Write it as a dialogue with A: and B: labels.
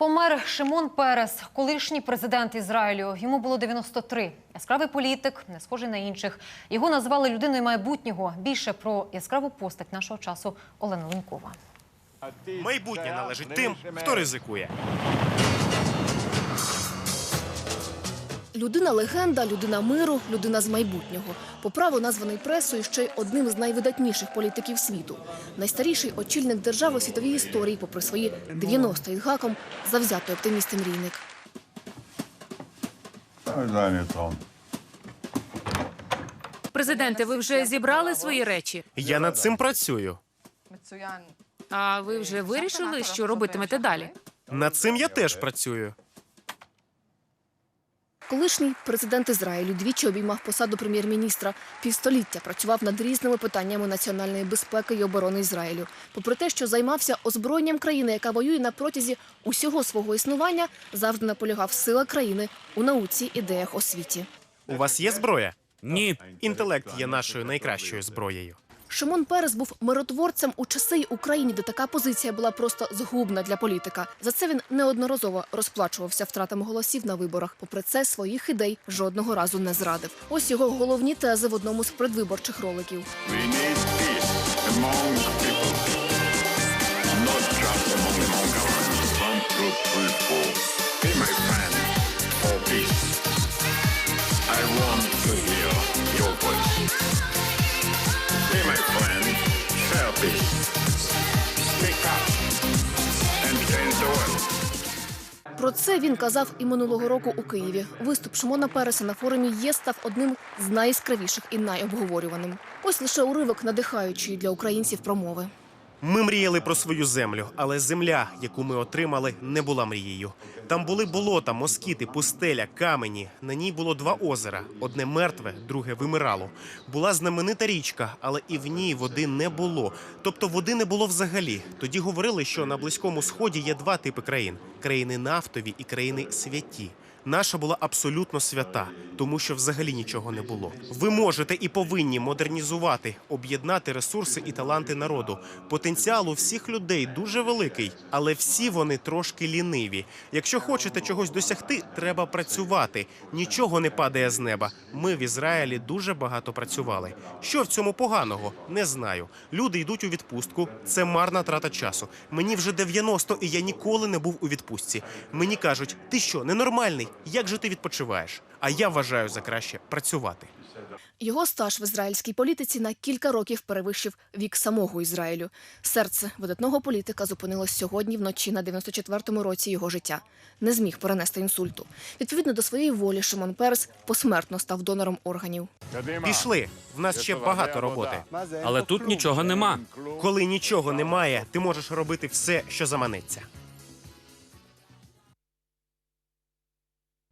A: Помер Шимон Перес, колишній президент Ізраїлю. Йому було 93. Яскравий політик, не схожий на інших. Його назвали людиною майбутнього. Більше про яскраву постать нашого часу Олена Ленкова.
B: Майбутнє належить тим, хто ризикує.
C: Людина легенда, людина миру, людина з майбутнього. По праву названий пресою ще й одним з найвидатніших політиків світу. Найстаріший очільник держави у світовій історії, попри свої 90 із гаком, завзятий оптиміст і мрійник.
D: Президенте, ви вже зібрали свої речі?
B: Я над цим працюю.
D: А ви вже вирішили, що робитимете далі?
B: Над цим я теж працюю.
C: Колишній президент Ізраїлю двічі обіймав посаду прем'єр-міністра. Півстоліття працював над різними питаннями національної безпеки і оборони Ізраїлю. Попри те, що займався озброєнням країни, яка воює на протязі усього свого існування, завжди наполягав сила країни у науці, ідеях, освіті.
B: У вас є зброя?
E: Ні,
B: Інтелект є нашою найкращою зброєю.
C: Шимон Перес був миротворцем у часи й Україні, де така позиція була просто згубна для політика. За це він неодноразово розплачувався втратами голосів на виборах. Попри це, своїх ідей жодного разу не зрадив. Ось його головні тези в одному з предвиборчих роликів.
F: Be peace.
C: Про це він казав і минулого року у Києві. Виступ Шимона Переса на форумі ЄС став одним з найяскравіших і найобговорюваним. Ось лише уривок надихаючої для українців промови.
B: Ми мріяли про свою землю, але земля, яку ми отримали, не була мрією. Там були болота, москіти, пустеля, камені. На ній було два озера: одне мертве, друге вимирало. Була знаменита річка, але і в ній води не було. Тобто води не було взагалі. Тоді говорили, що на близькому сході є два типи країн: країни нафтові і країни святі. Наша була абсолютно свята, тому що взагалі нічого не було. Ви можете і повинні модернізувати, об'єднати ресурси і таланти народу. Потенціал у всіх людей дуже великий, але всі вони трошки ліниві. Якщо хочете чогось досягти, треба працювати. Нічого не падає з неба. Ми в Ізраїлі дуже багато працювали. Що в цьому поганого? Не знаю. Люди йдуть у відпустку. Це марна трата часу. Мені вже 90, і я ніколи не був у відпустці. Мені кажуть, ти що, ненормальний? Як же ти відпочиваєш? А я вважаю за краще працювати.
C: Його стаж в ізраїльській політиці на кілька років перевищив вік самого Ізраїлю. Серце видатного політика зупинилось сьогодні вночі на 94-му році його життя. Не зміг перенести інсульту. Відповідно до своєї волі, Шимон Перес посмертно став донором органів.
B: Пішли. В нас ще багато роботи.
E: але тут нічого нема.
B: Коли нічого немає, ти можеш робити все, що заманеться.